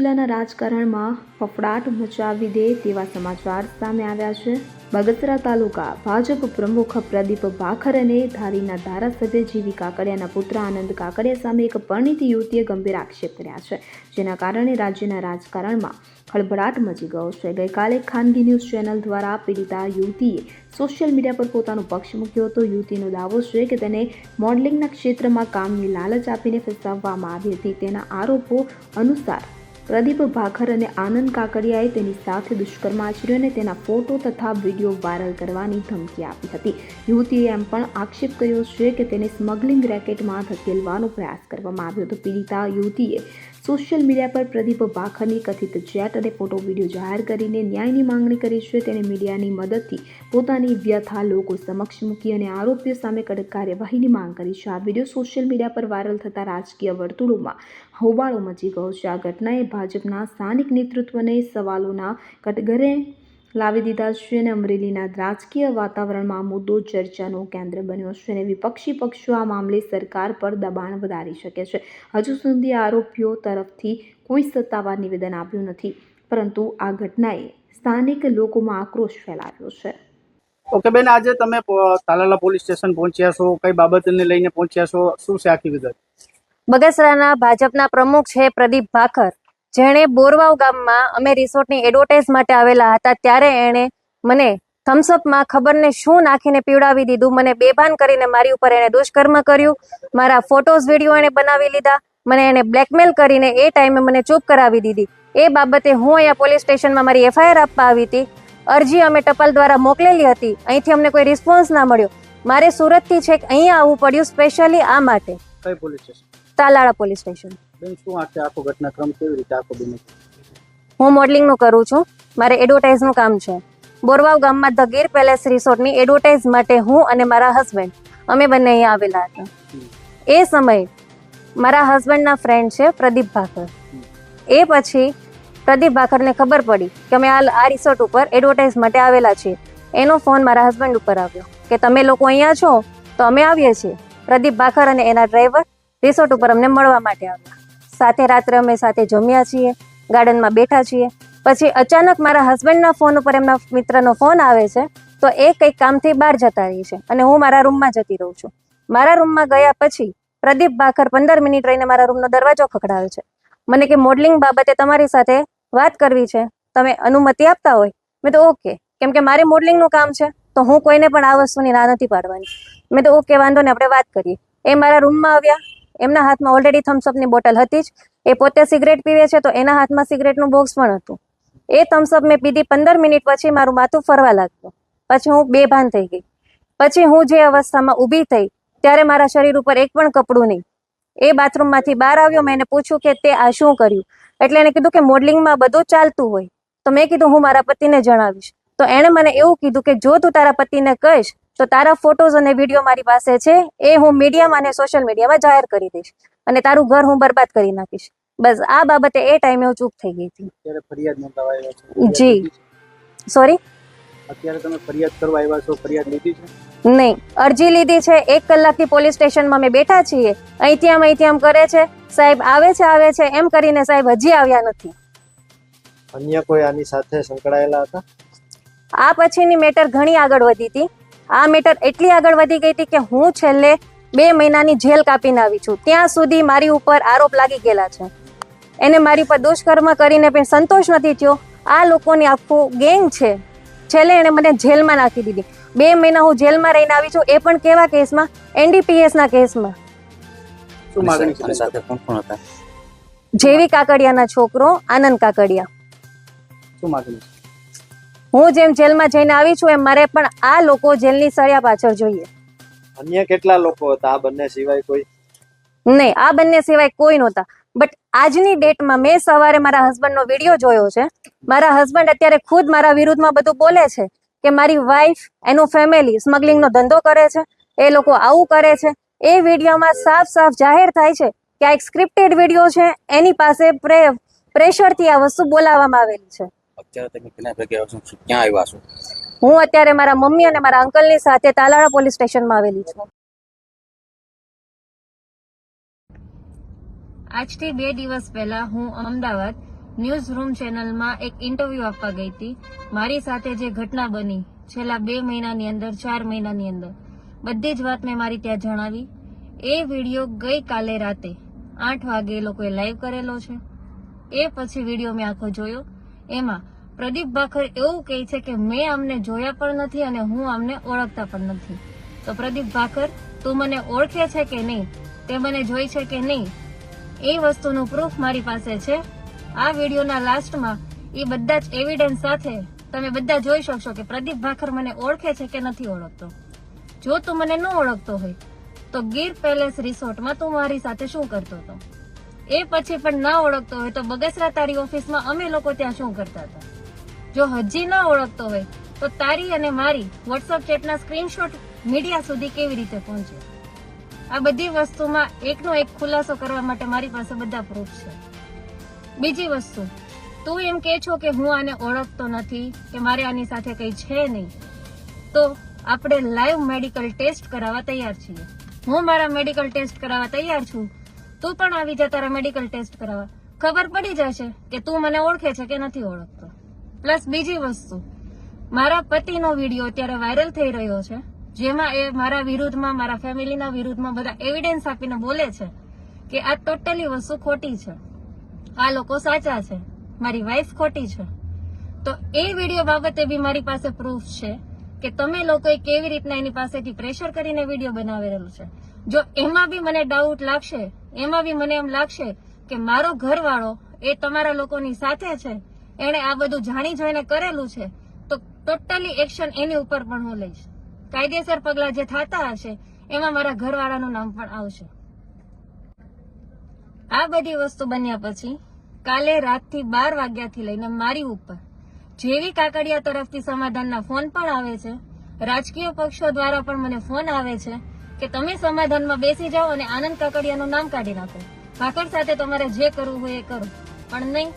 જિલ્લાના રાજકારણમાં ફફડાટ મચાવી દે તેવા સમાચાર સામે આવ્યા છે. બગસરા તાલુકા ભાજપ પ્રમુખ પ્રદીપ ભાખર અને ધારીના ધારાસભ્ય જીવી કાકડિયાના પુત્ર આનંદ કાકડિયા સામે એક પરિણીત યુવતીએ ગંભીર આક્ષેપ કર્યા છે, જેના કારણે રાજ્યના રાજકારણમાં ખળભળાટ મચી ગયો છે. ગઈકાલે ખાનગી ન્યૂઝ ચેનલ દ્વારા પીડિતા યુવતીએ સોશિયલ મીડિયા પર પોતાનો પક્ષ મૂક્યો હતો. યુવતીનો દાવો છે કે તેને મોડલિંગના ક્ષેત્રમાં કામની લાલચ આપીને ફસાવવામાં આવી હતી. તેના આરોપો અનુસાર પ્રદીપ ભાખર અને આનંદ કાકડિયાએ તેની સાથે દુષ્કર્મ આચર્યો અને તેના ફોટો તથા વીડિયો વાયરલ કરવાની ધમકી આપી હતી. યુવતીએ એમ પણ આક્ષેપ કર્યો છે કે તેને સ્મગલિંગ રેકેટમાં ધકેલવાનો પ્રયાસ કરવામાં આવ્યો હતો. પીડિતા યુવતીએ સોશિયલ મીડિયા પર પ્રદીપ ભાખરની કથિત ચેટ અને ફોટો વીડિયો જાહેર કરીને ન્યાયની માંગણી કરી છે. તેણે મીડિયાની મદદથી પોતાની વ્યથા લોકો સમક્ષ મૂકી અને આરોપીઓ સામે કડક કાર્યવાહીની માંગ કરી છે. આ વીડિયો સોશિયલ મીડિયા પર વાયરલ થતા રાજકીય વર્તુળોમાં હોબાળો મચી ગયો છે. આ ઘટનાએ ભાજપના સ્થાનિક નેતૃત્વને સવાલોના કટઘરે લાવી દીધા છે અને અમરેલીના રાજકીય વાતાવરણમાં મુદ્દો ચર્ચાનું કેન્દ્ર બન્યો છે અને વિપક્ષી પક્ષો આ મામલે સરકાર પર દબાણ વધારી શકે છે. હજુ સુધી આરોપીઓ તરફથી કોઈ સત્તાવાર નિવેદન આપ્યું નથી પરંતુ આ ઘટનાએ સ્થાનિક લોકોમાં આક્રોશ ફેલાવ્યો છે. ઓકે બેન આજે તમે તાલાલા પોલીસ સ્ટેશન પહોંચ્યા છો કઈ બાબતને લઈને પહોંચ્યા છો? શું છે આખી વિગત? બગસરાના ભાજપના પ્રમુખ છે પ્રદીપ ભાખર. જેણે બોરવાવ ગામમાં અમે રિસોર્ટની એડવર્ટાઇઝ માટે આવેલા હતા ત્યારે એણે મને થમ્સઅપમાં ખબરને શું નાખીને પીવડાવી દીધું? મને બેભાન કરીને મારી ઉપર એણે દુષ્કર્મ કર્યું. મારા ફોટોઝ વીડિયો એણે બનાવી લીધા. મને એણે બ્લેકમેલ કરીને એ ટાઈમે મને ચૂપ કરાવી દીધી. એ બાબતે હું અહીંયા પોલીસ સ્ટેશનમાં મારી એફઆઈઆર આપવા આવી હતી. અરજી અમે ટપાલ દ્વારા મોકલેલી હતી. અહીંથી અમને કોઈ રિસ્પોન્સ ના મળ્યો. મારે સુરતથી છેક અહીંયા આવવું પડ્યું સ્પેશિયલી આ માટે. Talala police station. બેન, શું આ આખો ઘટનાક્રમ કેવી રીતે આખો બને હું મોડલિંગનું કરું છું. મારે એડવર્ટાઇઝનું કામ છે. બોરવાવ ગામમાં ધ ગીર પેલેસ રિસોર્ટની એડવર્ટાઇઝ માટે હું અને મારા હસબન્ડ, અમે બંને અહીંયા આવેલા હતા. એ સમયે મારા હસબન્ડના ફ્રેન્ડ છે પ્રદીપ ભાખર. એ પછી પ્રદીપ ભાખરને ખબર પડી કે અમે આ આ રિસોર્ટ ઉપર એડવર્ટાઇઝ માટે આવેલા છીએ. એનો ફોન મારા હસબન્ડ ઉપર આવ્યો કે તમે લોકો અહીંયા છો તો અમે આવીએ છીએ. પ્રદીપ ભાખર અને એના ડ્રાઈવર રિસોર્ટ ઉપર અમને મળવા માટે આવ્યા. સાથે રાત્રે અમે સાથે જમ્યા છીએ, ગાર્ડનમાં બેઠા છીએ. પછી અચાનક મારા હસબન્ડના ફોન ઉપર એમના મિત્રનો ફોન આવે છે, તો એ કંઈક કામથી બહાર જતા રહી છે અને હું મારા રૂમમાં જતી રહું છું. મારા રૂમમાં ગયા પછી પ્રદીપ ભાખર પંદર મિનિટ રહીને મારા રૂમનો દરવાજો ખખડાવે છે. મને કે, મોડલિંગ બાબતે તમારી સાથે વાત કરવી છે. તમે અનુમતિ આપતા હોય. મેં તો, ઓકે. કેમ કે મારે મોડલિંગનું કામ છે, તો હું કોઈને પણ આ વસ્તુની ના નથી પાડવાની. મેં તો, ઓકે, વાંધો ને આપણે વાત કરીએ. એ મારા રૂમમાં આવ્યા એમના હાથમાં ઓલરેડી થમ્સઅપની બોટલ હતી જ. એ પોતે સિગરેટ પીવે છે તો એના હાથમાં સિગરેટનું બોક્સ પણ હતું. એ થમ્સઅપ મેં પીધી પંદર મિનિટ પછી મારું માથું ફરવા લાગ્યું. પછી હું બેભાન થઈ ગઈ. પછી હું જે અવસ્થામાં ઊભી થઈ ત્યારે મારા શરીર ઉપર એક પણ કપડું નહીં. એ બાથરૂમમાંથી બહાર આવ્યો મેં એને પૂછ્યું કે તે આ શું કર્યું? એટલે એને કીધું કે મોડલિંગમાં બધું ચાલતું હોય. તો મેં કીધું હું મારા પતિને જણાવીશ. તો એણે મને એવું કીધું કે જો તું તારા પતિને કહીશ તો તારા ફોટોઝ અને વીડિયો મારી પાસે છે. એ હું મીડિયામાં અને સોશિયલ મીડિયામાં જાહેર કરી દઈશ. અને તારું ઘર હું બરબાદ કરી નાખીશ. બસ આ બાબતે એ ટાઈમે હું ચૂપ થઈ ગઈ હતી. જી. સોરી અત્યારે તમે ફરિયાદ કરવા આવ્યા છો? ફરિયાદ લીધી છે? નહીં. અરજી લીધી છે. એક કલાકથી પોલીસ સ્ટેશનમાં અમે બેઠા છીએ. અહીંથી આમ અહીંથી આમ કરે છે. સાહેબ આવે છે આવે છે. એમ કરીને સાહેબ હજી આવ્યા નથી. અન્ય કોઈ આની સાથે સંકળાયેલા હતા? આ પછીની મેટર ઘણી આગળ વધી હતી. આ મેટર એટલી આગળ વધી ગઈ હતી કે હું છેલ્લે બે મહિનાની જેલ કાપીને આવી છું. ત્યાં સુધી મારી ઉપર આરોપ લાગી ગયેલા છે. એને મારી પર દુષ્કર્મ કરીને પણ સંતોષ નથી થયો. આ લોકોની આખું ગેંગ છે. છેલ્લે એણે મને જેલમાં નાખી દીધી. બે મહિના હું જેલમાં રહીને આવી છું. એ પણ કેવા કેસમાં? એનડીપીએસના કેસમાં. શું માગણી છે અને સાથે કોણ કોણ હતા? જેવી કાકડિયાના છોકરો આનંદ કાકડિયા. શું માગણી છે? હું જેમ જેલમાં જઈને આવી છું એમ મારે પણ આ લોકો જેલની સળિયા પાછળ જોઈએ. અન્ય કેટલા લોકો હતા? આ બંને સિવાય કોઈ? નહીં આ બંને સિવાય કોઈ નહોતા. બટ આજની ડેટમાં મેં સવારે મારા હસબન્ડનો વીડિયો જોયો છે. મારા હસબન્ડ અત્યારે ખુદ મારા વિરુદ્ધમાં બધું બોલે છે કે મારી વાઈફ એનું ફેમિલી સ્મગલિંગનો ધંધો કરે છે એ લોકો આવું કરે છે. એ વિડીયોમાં સાફ સાફ જાહેર થાય છે કે આ એક સ્ક્રિપ્ટેડ વીડિયો છે. એની પાસે પ્રે પ્રેશરથી આ વસ્તુ બોલાવવામાં આવેલી છે. અત્યારે તમે કેના ભેગા છો ક્યાં આવ્યા છો? હું અત્યારે મારા મમ્મી અને મારા અંકલની સાથે તાલાળા પોલીસ સ્ટેશનમાં આવેલી છું. આજથી બે દિવસ પહેલા હું અમદાવાદ ન્યૂઝ રૂમ ચેનલમાં એક ઇન્ટરવ્યુ આપવા ગઈ હતી. મારી સાથે જે ઘટના બની છેલ્લા બે મહિનાની અંદર ચાર મહિનાની અંદર. બધી જ વાત મેં મારી ત્યાં જણાવી. એ વીડિયો ગઈકાલે રાતે આઠ વાગે એ લોકોએ લાઈવ કરેલો છે. એ પછી વીડિયો મેં આખો જોયો. એમાં પ્રદીપ ભાખર એવું કહે છે કે મેં અમને જોયા પણ નથી અને હું અમને ઓળખતા પણ નથી. તો પ્રદીપ ભાખર, તું મને ઓળખે છે કે નહીં? તે મને જોઈ છે કે નહીં? એ વસ્તુનું પ્રૂફ મારી પાસે છે. આ વિડીયોના લાસ્ટમાં એ બધા જ એવિડન્સ સાથે તમે બધા જોઈ શકશો કે પ્રદીપ ભાખર મને ઓળખે છે કે નથી ઓળખતો. જો તું મને ન ઓળખતો હોય, તો ગીર પેલેસ રિસોર્ટમાં તું મારી સાથે શું કરતો હતો? એ પછી પણ ના ઓળખતો હોય તો બગસરા તારી ઓફિસમાં અમે લોકો ત્યાં શું કરતા હતા? જો હજી ના ઓળખતો હોય, તો તારી અને મારી વોટ્સઅપ ચેટના સ્ક્રીનશોટ મીડિયા સુધી કેવી રીતે પહોંચે? આ બધી વસ્તુમાં એકનો એક ખુલાસો કરવા માટે મારી પાસે બધા પ્રૂફ છે. બીજી વસ્તુ, તું એમ કે છો કે હું આને ઓળખતો નથી, કે મારે આની સાથે કંઈ છે નહીં, તો આપણે લાઈવ મેડિકલ ટેસ્ટ કરાવવા તૈયાર છીએ. હું મારા મેડિકલ ટેસ્ટ કરાવવા તૈયાર છું તું પણ આવી જા તારા મેડિકલ ટેસ્ટ કરાવવા. ખબર પડી જશે કે તું મને ઓળખે છે કે નથી ઓળખતો. પ્લસ બીજી વસ્તુ, મારા પતિનો વીડિયો અત્યારે વાયરલ થઈ રહ્યો છે, જેમાં એ મારા વિરુદ્ધમાં, મારા ફેમિલીના વિરુદ્ધમાં બધા એવિડન્સ આપીને બોલે છે કે આ ટોટલી વસ્તુ ખોટી છે. આ લોકો સાચા છે. મારી વાઈફ ખોટી છે. તો એ વીડિયો બાબતે બી મારી પાસે પ્રૂફ છે કે તમે લોકોએ કેવી રીતના એની પાસેથી પ્રેશર કરીને વીડિયો બનાવેલો છે. જો એમાં બી મને ડાઉટ લાગશે, એમાં બી મને એમ લાગશે કે મારો ઘરવાળો એ તમારા લોકોની સાથે છે, એણે આ બધું જાણી જોઈને કરેલું છે, તો ટોટલી એક્શન એની ઉપર પણ હું લઈશ. કાયદેસર પગલા જે થતા હશે, એમાં મારા ઘરવાળાનું નામ પણ આવશે. આ બધી વસ્તુ બન્યા પછી, કાલે રાતથી બાર વાગ્યાથી લઈને મારી ઉપર, જેવી કાકડિયા તરફથી સમાધાનના ફોન પણ આવે છે, રાજકીય પક્ષો દ્વારા પણ મને ફોન આવે છે કે તમે સમાધાનમાં બેસી જાઓ અને આનંદ કાકડિયાનું નામ કાઢી નાખો. ભાકર સાથે તમારે જે કરવું હોય એ કરો. પણ નહીં,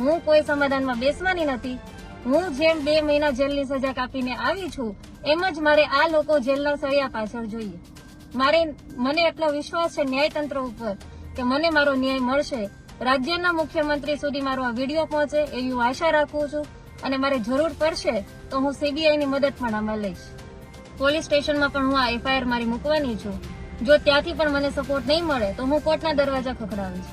હું કોઈ સમાધાનમાં બેસવાની નથી. હું જેમ બે મહિના જેલની સજા કાપીને આવી છું, એમ જ મારે આ લોકો જેલના સળિયા પાછળ જોઈએ. મારે, મને એટલો વિશ્વાસ છે ન્યાયતંત્ર ઉપર કે મને મારો ન્યાય મળશે. રાજ્યના મુખ્યમંત્રી સુધી મારો આ વીડિયો પહોંચે એવી હું આશા રાખું છું અને મારે જરૂર પડશે તો હું સીબીઆઈની મદદ પણ આમાં લઈશ. પોલીસ સ્ટેશનમાં પણ હું આ એફઆઈઆર મારી મૂકવાની છું. જો ત્યાંથી પણ મને સપોર્ટ નહીં મળે, તો હું કોર્ટના દરવાજા ખખડાવીશ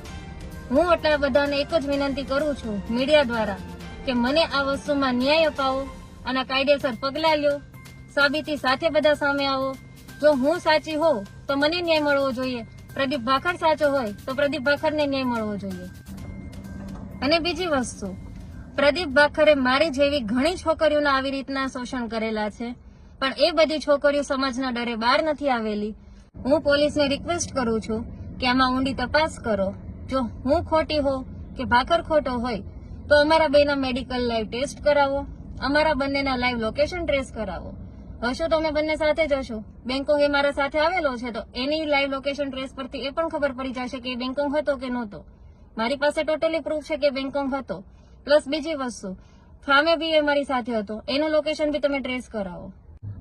હું એટલા બધાને એક જ વિનંતી કરું છું મીડિયા દ્વારા કે મને આ વસ્તુમાં ન્યાય અપાવો અને કાયદેસર પગલાં લ્યો. સાબિતી સાથે બધા સામે આવો. જો હું સાચી હોઉં, તો મને ન્યાય મળવો જોઈએ. પ્રદીપ ભાખર સાચો હોય, તો પ્રદીપ ભાખરને ન્યાય મળવો જોઈએ. અને બીજી વસ્તુ, પ્રદીપ ભાખરે મારી જેવી ઘણી છોકરીઓના આવી રીતના શોષણ કરેલા છે. પણ એ બધી છોકરીઓ સમાજના ડરે બહાર નથી આવેલી. હું પોલીસને રિક્વેસ્ટ કરું છું કે આમાં ઊંડી તપાસ કરો. જો હું ખોટી હોઉં કે ભાખર ખોટો હોય, તો અમારા બેના મેડિકલ લાઈવ ટેસ્ટ કરાવો. અમારા બંનેના લાઈવ લોકેશન ટ્રેસ કરાવો. હશો તો અમે બંને સાથે જશો બેંકોંગ એ મારા સાથે આવેલો છે, તો એની લાઈવ લોકેશન ટ્રેસ પરથી એ પણ ખબર પડી જશે કે બેંકોંગ હતો કે નહોતો. મારી પાસે ટોટલી પ્રૂફ છે કે બેંકોંગ હતો. પ્લસ બીજી વસ્તુ, ફામે બી એ મારી સાથે હતો. એનું લોકેશન બી તમે ટ્રેસ કરાવો.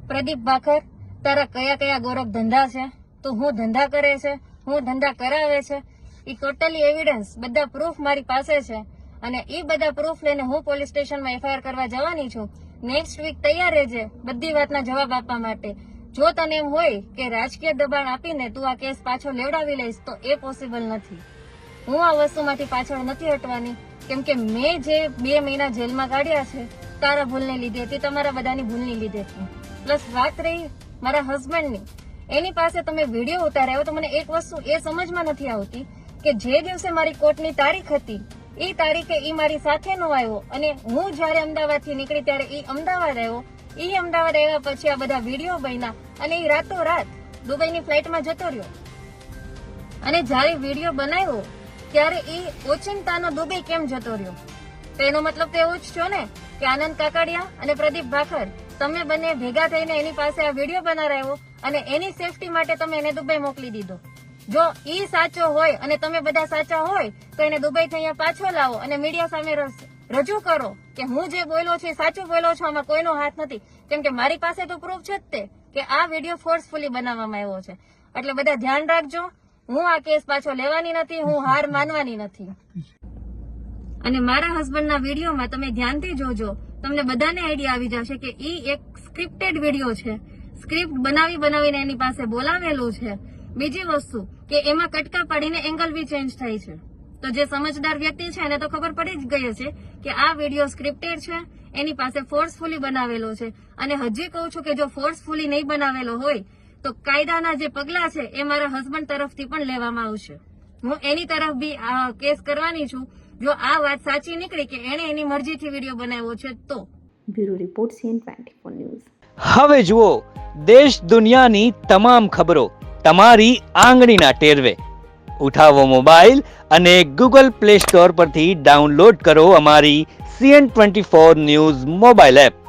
પ્રદીપ ભાખર, તારા કયા કયા ગોરખ ધંધા છે? તો હું ધંધા કરે છે? હું ધંધા કરાવે છે? એ ટોટલી એવિડન્સ બધા પ્રૂફ મારી પાસે છે. અને એ બધા પ્રૂફ લઈને હું પોલીસ સ્ટેશનમાં એફઆઈઆર કરવા જવાની છું. નેક્સ્ટ વીક તૈયાર રહેજે બધી વાતના જવાબ આપવા માટે. જો તને એમ હોય કે રાજકીય દબાણ આપીને તું આ કેસ પાછો લેવડાવી લઈશ, તો એ પોસિબલ નથી. હું આ વસ્તુમાંથી પાછળ નથી હટવાની. કેમ કે મેં જે બે મહિના જેલમાં કાઢ્યા છે, તારા ભૂલને લીધે હતી તમારા બધાની ભૂલની લીધે પ્લસ વાત રહી મારા હસબન્ડની એની પાસે તમે વીડિયો ઉતાર્યો તો મને એક વસ્તુ એ સમજમાં નથી આવતી કે જે દિવસે મારી કોર્ટની તારીખ હતી, એ તારીખે એ મારી સાથે નો આવ્યો અને હું જ્યારે અમદાવાદથી નીકળી ત્યારે એ અમદાવાદ આવ્યો. એ અમદાવાદ આવ્યા પછી આ બધા વીડિયો બન્યા અને એ રાતો રાત દુબઈની ફ્લાઇટમાં જતો રહ્યો. અને જ્યારે વીડિયો બનાવ્યો, ત્યારે એ ઓચિંતાનો દુબઈ કેમ જતો રહ્યો? તો એનો મતલબ તો એવું જ છો ને કે આનંદ કાકડિયા અને પ્રદીપ ભાખર તમે બંને ભેગા થઈને એની પાસે આ વીડિયો બનાવ્યો અને એની સેફટી માટે તમે એને દુબઈ મોકલી દીધો. જો ઈ સાચો હોય અને તમે બધા સાચા હોય, તો એને દુબઈ થી અહીંયા પાછો લાવો અને મીડિયા સામે રજૂ કરો કે હું જે બોલ્યો છું સાચું બોલ્યો છું, આમાં કોઈનો હાથ નથી. કેમ કે મારી પાસે તો પ્રૂફ છે જ તે કે આ વીડિયો ફોર્સફુલી બનાવવામાં આવ્યો છે. એટલે બધા ધ્યાન રાખજો, હું આ કેસ પાછો લેવાની નથી, હું હાર માનવાની નથી. અને મારા હસબન્ડના વિડીયોમાં તમે ધ્યાનથી જોજો તમને બધાને આઈડિયા આવી જશે કે ઈ એક સ્ક્રિપ્ટેડ વીડિયો છે. સ્ક્રિપ્ટ બનાવી બનાવીને એની પાસે બોલાવેલું છે. બીજી વસ્તુ કે એમાં કટકા પાડીને એંગલ બી ચેન્જ થાય છે. તો જે સમજદાર વ્યક્તિ છે એને તો ખબર પડી જ ગઈ છે કે આ વીડિયો સ્ક્રિપ્ટેડ છે, એની પાસે ફોર્સફુલી બનાવેલો છે. અને હજી કહું છું કે જો ફોર્સફુલી નહીં બનાવેલો હોય, તો કાયદાના જે પગલા છે એ મારા હસબન્ડ તરફથી પણ લેવામાં આવશે. હું એની તરફ બી કેસ કરવાની છું જો આ વાત સાચી નીકળી કે એણે એની મરજીથી વીડિયો બનાવ્યો છે તો? Bureau report C N twenty four news. હવે જુઓ દેશ દુનિયાની તમામ ખબરો તમારી આંગળીના ટેરવે. ઉઠાવો મોબાઈલ અને ગૂગલ પ્લે સ્ટોર પરથી ડાઉનલોડ કરો અમારી C N twenty four news mobile app.